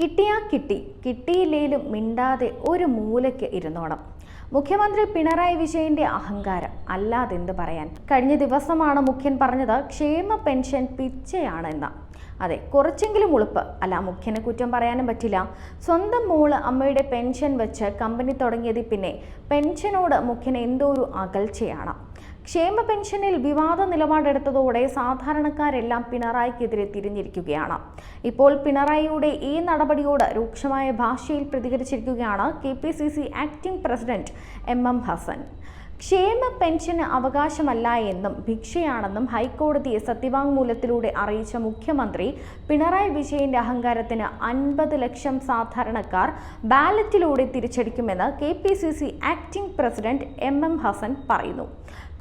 കിട്ടിയാ കിട്ടി കിട്ടിയില്ലേലും മിണ്ടാതെ ഒരു മൂലയ്ക്ക് ഇരുന്നോണം. മുഖ്യമന്ത്രി പിണറായി വിജയന്റെ അഹങ്കാരം അല്ലാതെന്ത് പറയാൻ? കഴിഞ്ഞ ദിവസമാണ് മുഖ്യൻ പറഞ്ഞത് ക്ഷേമ പെൻഷൻ പിച്ചയാണെന്ന്. അതെ കുറച്ചെങ്കിലും ഉളുപ്പ്. അല്ല മുഖ്യനെ കുറ്റം പറയാനും പറ്റില്ല. സ്വന്തം മോൾ അമ്മയുടെ പെൻഷൻ വെച്ച് കമ്പനി തുടങ്ങിയതിൽ പിന്നെ പെൻഷനോട് മുഖ്യന് എന്തോ ഒരു അകൽച്ചയാണ്. ക്ഷേമ പെൻഷനിൽ വിവാദ നിലപാടെടുത്തതോടെ സാധാരണക്കാരെല്ലാം പിണറായിക്കെതിരെ തിരിഞ്ഞിരിക്കുകയാണ്. ഇപ്പോൾ പിണറായിയുടെ ഈ നടപടിയോട് രൂക്ഷമായ ഭാഷയിൽ പ്രതികരിച്ചിരിക്കുകയാണ് K acting president M M Hasan. ക്ഷേമ പെൻഷന് അവകാശമല്ല എന്നും ഭിക്ഷയാണെന്നും ഹൈക്കോടതിയെ സത്യവാങ്മൂലത്തിലൂടെ അറിയിച്ച മുഖ്യമന്ത്രി പിണറായി വിജയന്റെ അഹങ്കാരത്തിന് അൻപത് ലക്ഷം സാധാരണക്കാർ ബാലറ്റിലൂടെ തിരിച്ചടിക്കുമെന്ന് K P C C acting president M M Hasan പറയുന്നു.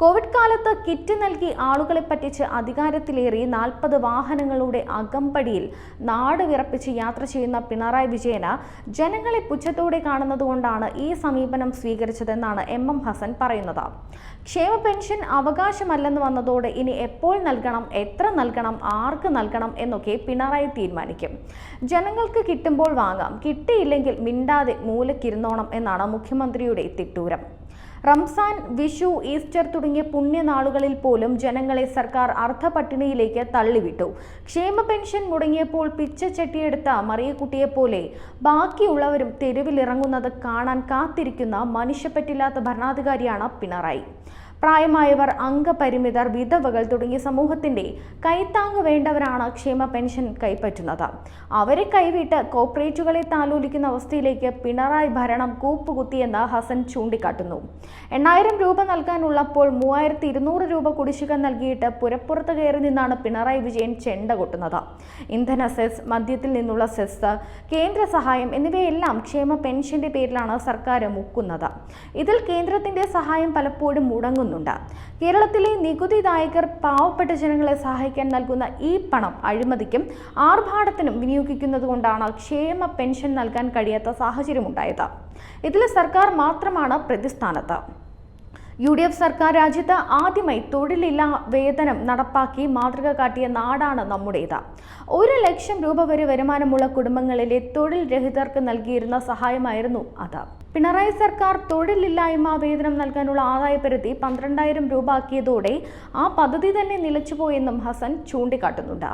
കോവിഡ് കാലത്ത് കിറ്റ് നൽകി ആളുകളെ പറ്റിച്ച് അധികാരത്തിലേറി നാൽപ്പത് വാഹനങ്ങളുടെ അകമ്പടിയിൽ നാട് വിറപ്പിച്ച് യാത്ര ചെയ്യുന്ന പിണറായി വിജയന് ജനങ്ങളെ പുച്ഛത്തോടെ കാണുന്നതുകൊണ്ടാണ് ഈ സമീപനം സ്വീകരിച്ചതെന്നാണ് എം എം ഹസൻ പറയുന്നത്. ക്ഷേമ പെൻഷൻ അവകാശമല്ലെന്ന് വന്നതോടെ ഇനി എപ്പോൾ നൽകണം എത്ര നൽകണം ആർക്ക് നൽകണം എന്നൊക്കെ പിണറായി തീരുമാനിക്കും. ജനങ്ങൾക്ക് കിട്ടുമ്പോൾ വാങ്ങാം കിട്ടിയില്ലെങ്കിൽ മിണ്ടാതെ മൂലക്കിരുന്നോണം എന്നാണ് മുഖ്യമന്ത്രിയുടെ തിട്ടൂരം. റംസാൻ വിഷു ഈസ്റ്റർ തുടങ്ങിയ പുണ്യനാളുകളിൽ പോലും ജനങ്ങളെ സർക്കാർ അർദ്ധപട്ടിണിയിലേക്ക് തള്ളിവിട്ടു. ക്ഷേമ പെൻഷൻ മുടങ്ങിയപ്പോൾ പിച്ചച്ചട്ടിയെടുത്ത മറിയക്കുട്ടിയെപ്പോലെ ബാക്കിയുള്ളവരും തെരുവിലിറങ്ങുന്നത് കാണാൻ കാത്തിരിക്കുന്ന മനുഷ്യപ്പറ്റില്ലാത്ത ഭരണാധികാരിയാണ് പിണറായി. പ്രായമായവർ അംഗപരിമിതർ വിധവകൾ തുടങ്ങിയ സമൂഹത്തിന്റെ കൈത്താങ്ങ് വേണ്ടവരാണ് ക്ഷേമ പെൻഷൻ കൈപ്പറ്റുന്നത്. അവരെ കൈവിട്ട് കോർപ്പറേറ്റുകളെ താലോലിക്കുന്ന അവസ്ഥയിലേക്ക് പിണറായി ഭരണം കൂപ്പുകുത്തിയെന്ന് ഹസൻ ചൂണ്ടിക്കാട്ടുന്നു. എണ്ണായിരം രൂപ നൽകാനുള്ളപ്പോൾ മൂവായിരത്തി ഇരുന്നൂറ് രൂപ കുടിശ്ശിക നൽകിയിട്ട് പുരപ്പുറത്ത് കയറി നിന്നാണ് പിണറായി വിജയൻ ചെണ്ട കൊട്ടുന്നത്. ഇന്ധന സെസ് മദ്യത്തിൽ നിന്നുള്ള സെസ് കേന്ദ്ര സഹായം എന്നിവയെല്ലാം ക്ഷേമ പെൻഷന്റെ പേരിലാണ് സർക്കാർ മുക്കുന്നത്. ഇതിൽ കേന്ദ്രത്തിന്റെ സഹായം പലപ്പോഴും മുടങ്ങുന്നുണ്ട് കേരളത്തിലെ നികുതിദായകർ പാവപ്പെട്ട ജനങ്ങളെ സഹായിക്കാൻ നൽകുന്ന ഈ പണം അഴിമതിക്കും ആർഭാടത്തിനും വിനിയോഗിക്കുന്നത് കൊണ്ടാണ് ക്ഷേമ പെൻഷൻ നൽകാൻ കഴിയാത്ത സാഹചര്യമുണ്ടായത്. ഇതിൽ സർക്കാർ മാത്രമാണ് പ്രതിസ്ഥാനത്ത്. യു ഡി എഫ് സർക്കാർ രാജ്യത്ത് ആദ്യമായി തൊഴിലില്ലാ വേതനം നടപ്പാക്കി മാതൃക കാട്ടിയ നാടാണ് നമ്മുടേത്. ഒരു ലക്ഷം രൂപ വരെ വരുമാനമുള്ള കുടുംബങ്ങളിലെ തൊഴിൽ രഹിതർക്ക് നൽകിയിരുന്ന സഹായമായിരുന്നു അത്. പിണറായി സർക്കാർ തൊഴിലില്ലായ്മ വേതനം നൽകാനുള്ള ആദായപരിധി പന്ത്രണ്ടായിരം രൂപ ആക്കിയതോടെ ആ പദ്ധതി തന്നെ നിലച്ചുപോയെന്നും ഹസൻ ചൂണ്ടിക്കാട്ടുന്നുണ്ട്.